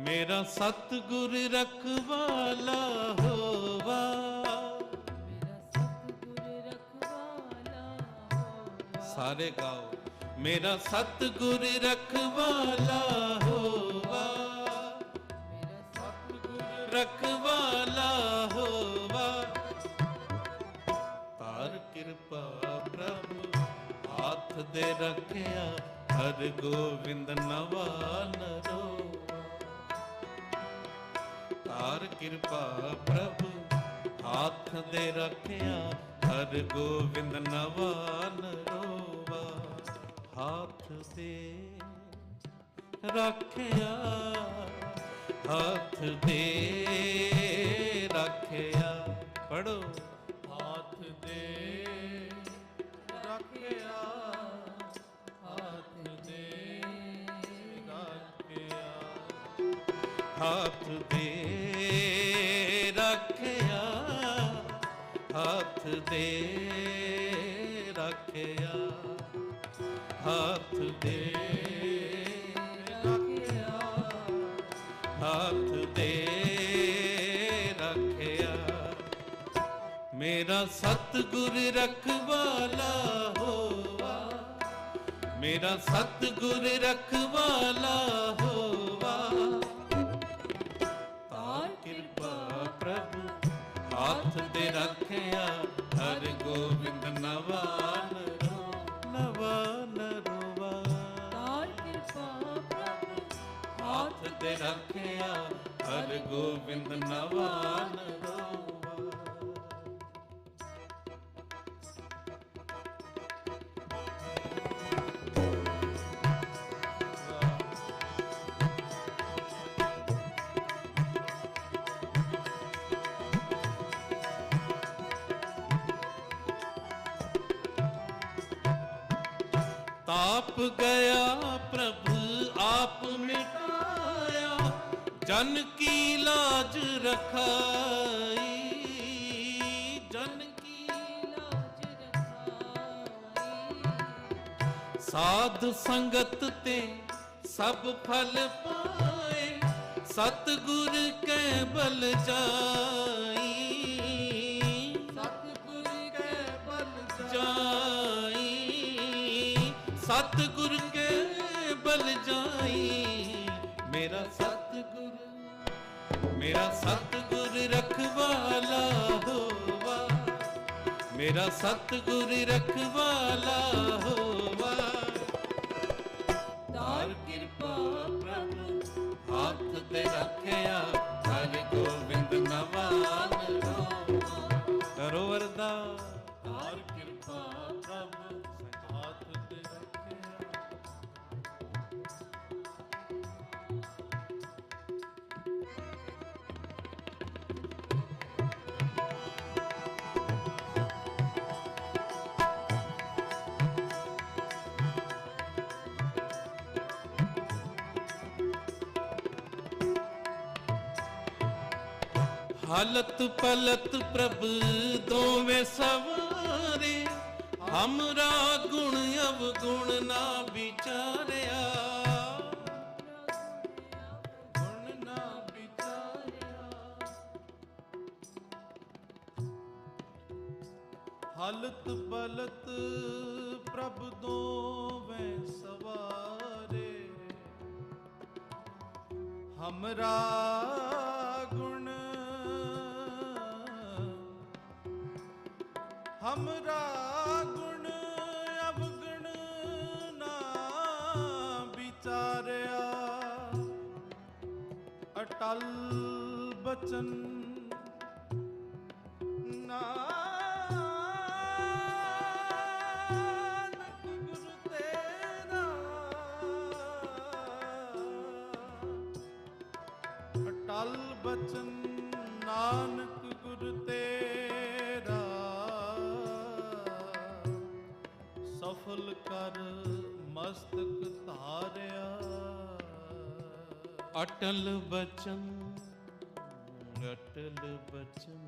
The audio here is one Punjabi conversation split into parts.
ਮੇਰਾ ਸਤਿਗੁਰ ਰਖਵਾਲਾ ਹੋਵਾ। ਸਾਰੇ ਗਾਓ ਮੇਰਾ ਸਤਿਗੁਰ ਰਖਵਾਲਾ ਹੋਵਾ। ਮੇਰਾ ਸਤਿਗੁਰ ਰਖਵਾਲਾ ਹੋਵਾ। ਤਾਰ ਕਿਰਪਾ ਪ੍ਰਭ ਹੱਥ ਦੇ ਰੱਖਿਆ ਹਰ ਗੋਬਿੰਦ ਨਵਾਨ ਰੋਵਾ ਤਾਰ ਕਿਰਪਾ ਪ੍ਰਭ ਹੱਥ ਦੇ ਰੱਖਿਆ ਹਰ ਗੋਬਿੰਦ ਨਵਾਨ ਰੋਵਾ। ਹੱਥ ਦੇ ਰੱਖਿਆ ਹੱਥ ਦੇ ਰੱਖਿਆ ਪੜੋ ਹੱਥ ਦੇ ਰੱਖਿਆ ਹੱਥ ਦੇ ਰੱਖਿਆ। ਹੱਥ ਦੇ ਹੱਥ ਦੇ ਰੱਖਿਆ, ਹੱਥ ਦੇ ਰੱਖਿਆ, ਹੱਥ ਦੇ ਰੱਖਿਆ। ਮੇਰਾ ਸਤਿਗੁਰ ਰਖਵਾਲਾ ਹੋਵਾ ਮੇਰਾ ਸਤਿਗੁਰ ਰਖਵਾਲਾ ਹੋ ਰੱਖਿਆ ਹਰ ਗੋਬਿੰਦ ਨਵਾਨ ਰੋ ਨਵਾਨ ਰੋਵਾ ਤਾਰ ਕਿਰਪਾ ਪ੍ਰਭੂ ਹੱਥ ਦੇ ਰੱਖਿਆ ਹਰ ਗੋਬਿੰਦ ਨਵਾਨ। ਰੋਵਾ ਤਾਪ ਗਿਆ ਪ੍ਰਭ ਆਪ ਮਿਟਾਇਆ, ਜਨ ਕੀ ਲਾਜ ਰਖਾਈ, ਜਨ ਕੀ ਲਾਜ ਰਖਾਈ। ਸਾਧ ਸੰਗਤ ਤੇ ਸਭ ਫਲ ਪਾਏ, ਸਤਿਗੁਰ ਕੈ ਬਲ ਜਾਈ ਸਤਿਗੁਰ ਕੇ ਬਲ ਜਾਈ। ਮੇਰਾ ਸਤਿਗੁਰ ਮੇਰਾ ਸਤਿਗੁਰ ਰਖਵਾਲਾ ਹੋਵਾ। ਮੇਰਾ ਸਤਿਗੁਰ ਰਖਵਾਲਾ ਹੋਵਾ। ਤਾਰ ਕਿਰਪਾ ਪ੍ਰਭੂ, ਹੱਥ ਤੇ ਰੱਖਿਆ ਹਲਤ ਪਲਤ ਪ੍ਰਭ, ਦੋਵੇਂ ਸਵਾਰੇ। ਹਮਰਾ ਗੁਣ, ਅਵਗੁਣ ਨਾ ਵਿਚਾਰਿਆ। ਗੁਣ ਨਾ ਵਿਚਾਰਿਆ। ਹਲਤ ਪਲਤ ਪ੍ਰਭ, ਦੋਵੇਂ ਸਵਾਰੇ। ਹਮਰਾ ਹਮਰਾ ਗੁਣ ਅਵਗਣ ਨਾ ਵਿਚਾਰਿਆ ਅਟਲ ਬਚਨ ਸਫਲ ਕਰ ਮਸਤਕ ਧਾਰਿਆ। ਅਟਲ ਬਚਨ ਅਟਲ ਬਚਨ।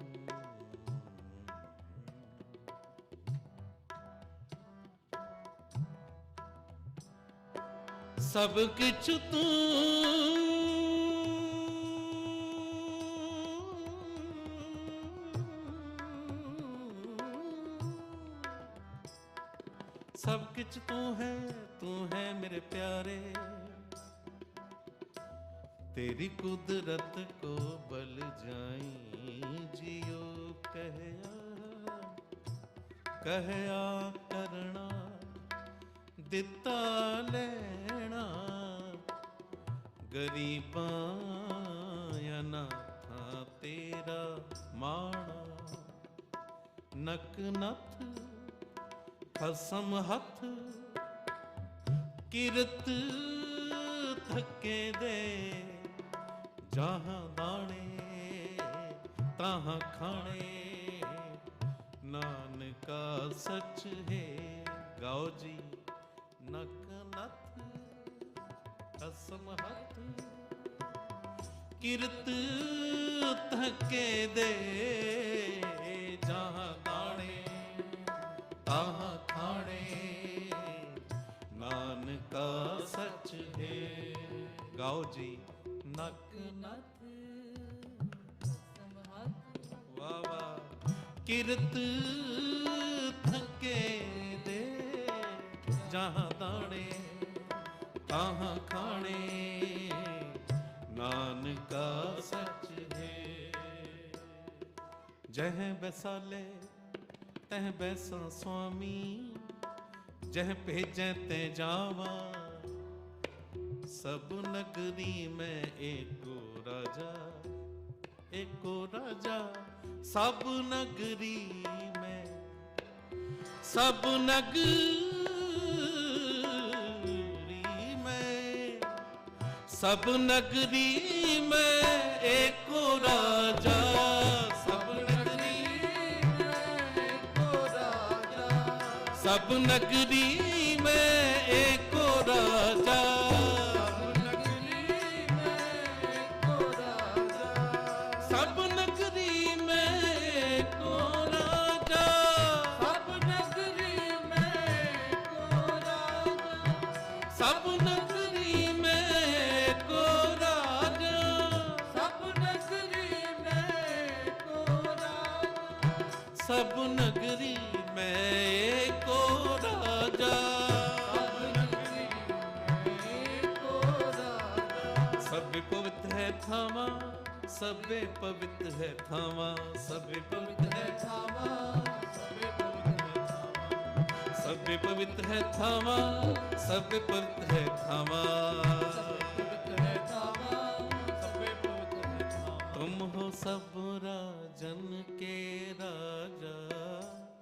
ਸਭ ਕਿਛ ਤੂੰ सब कुछ तू है तू है मेरे प्यारे। तेरी कुदरत को बल जाई जियो कहया कहया करना, दिता लेना। गरीबा ना था तेरा माणा नक नथ ਖਸਮ ਹੱਥ ਕਿਰਤ ਥੱਕੇ ਦੇ ਜਹਾਂ ਦਾਣੇ ਤਾਹਾਂ ਖਾਣੇ। ਨਾਨਕਾ ਸੱਚ ਹੈ ਗਾਓ ਜੀ, ਨਕ ਨਥ ਖਸਮ ਹੱਥ ਕਿਰਤ ਥੱਕੇ ਦੇ ਜਹਾਂ ਤਾਹਾਂ ਖਾਣੇ, ਨਾਨਕਾ ਸੱਚ ਹੈ। ਗਾਓ ਜੀ, ਨਕ ਨਥ। ਸਮਹਤ ਵਾ ਵਾ ਕਿਰਤ ਥੱਕੇ ਦੇ, ਜਹਾਂ ਦਾਣੇ ਤਾਹਾਂ ਖਾਣੇ, ਨਾਨਕਾ ਸੱਚ ਹੈ। ਜਹ ਬਸਾਲੇ तह बैसा स्वामी, जह पे जह जावा। सब नगरी में एको राजा एको राजा, सब नगरी में, सब नगरी में, सब नगरी में एको राजा। सब नगरी में एको राजा सब न थामा सबे पवित्र है थामा सबे पवित्र है थामा सबे पवित्र है थामा सबे पवित्र है थामा सबे पवित्र है थामा। तुम हो सब राजन के राजा।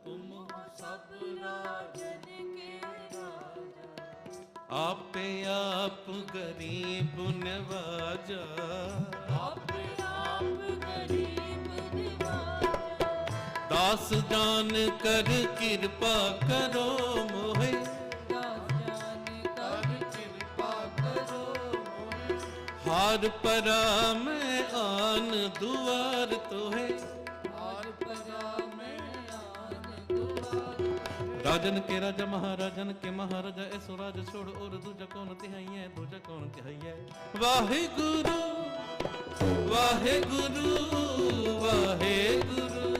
तुम हो सब राजन के राजा। आप पे आप गरीब नवाजा। ਦਾਸ ਜਾਨ ਕਰ ਕਿਰਪਾ ਕਰੋ ਮੋਹਿ। ਹਾਰ ਪਰਾ ਮੈਂ ਆਨ ਦੁਆਰ ਤੋਹੇ। ਹਾਰ ਪਰਾ ਮੈਂ ਆਨ ਦੁਆਰ ਰਾਜਨ ਕੇ ਰਾਜਾ ਮਹਾਰਾਜਨ ਕੇ ਮਹਾਰਾਜਾ ਐਸੋ ਰਾਜ ਛੋੜ ਔਰ ਦੂਜਾ ਕੌਣ ਤਿਹਾਈਐ, ਦੂਜਾ ਕੌਣ ਤਿਹਾਈਐ। ਵਾਹਿਗੁਰੂ ਵਾਹਿਗੁਰੂ ਵਾਹਿਗੁਰੂ।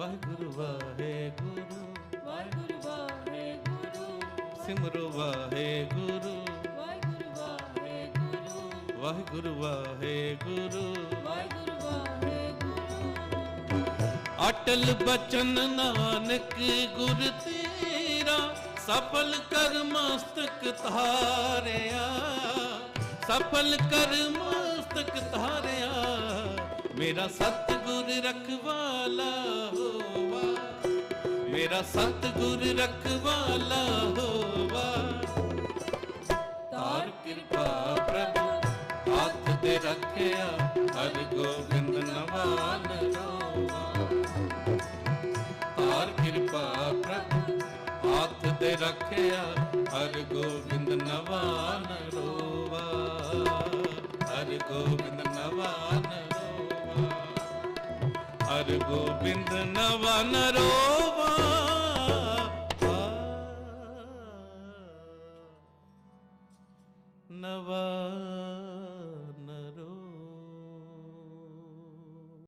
ਵਾਹਿਗੁਰੂ ਵਾਹਿਗੁਰੂ। ਵਾਹਿਗੁਰੂ ਵਾਹਿਗੁਰੂ। ਸਿਮਰੋ ਵਾਹਿਗੁਰੂ। ਵਾਹਿਗੁਰੂ ਵਾਹਿਗੁਰੂ। ਵਾਹਿਗੁਰੂ ਵਾਹਿਗੁਰੂ। ਵਾਹਿਗੁਰੂ ਵਾਹਿਗੁਰੂ। ਅਟਲ ਬਚਨ ਨਾਨਕ ਗੁਰ ਤੇਰਾ ਸਫਲ ਕਰ ਮਸਤਕ ਧਾਰਿਆ। ਸਫਲ ਕਰ ਮਸਤਕ ਧਾਰਿਆ ਮੇਰਾ ਸਤਿਗੁਰ ਰਖਵਾਲਾ ਹੋਵਾ। ਮੇਰਾ ਸਤਿਗੁਰ ਰਖਵਾਲਾ ਹੋਵਾ। ਤਾਰ ਕਿਰਪਾ ਪ੍ਰਭੂ, ਹੱਥ ਤੇ ਰੱਖਿਆ ਹਰ ਗੋਬਿੰਦ ਨਵਾਨ ਰੋਵਾ। ਤਾਰ ਕਿਰਪਾ ਪ੍ਰਭੂ, ਹੱਥ ਤੇ ਰੱਖਿਆ ਹਰ ਗੋਬਿੰਦ ਨਵਾਨ ਰੋਵਾ। ਹਰ ਗੋਬਿੰਦ ਨਵਨ ਰੋਵਾ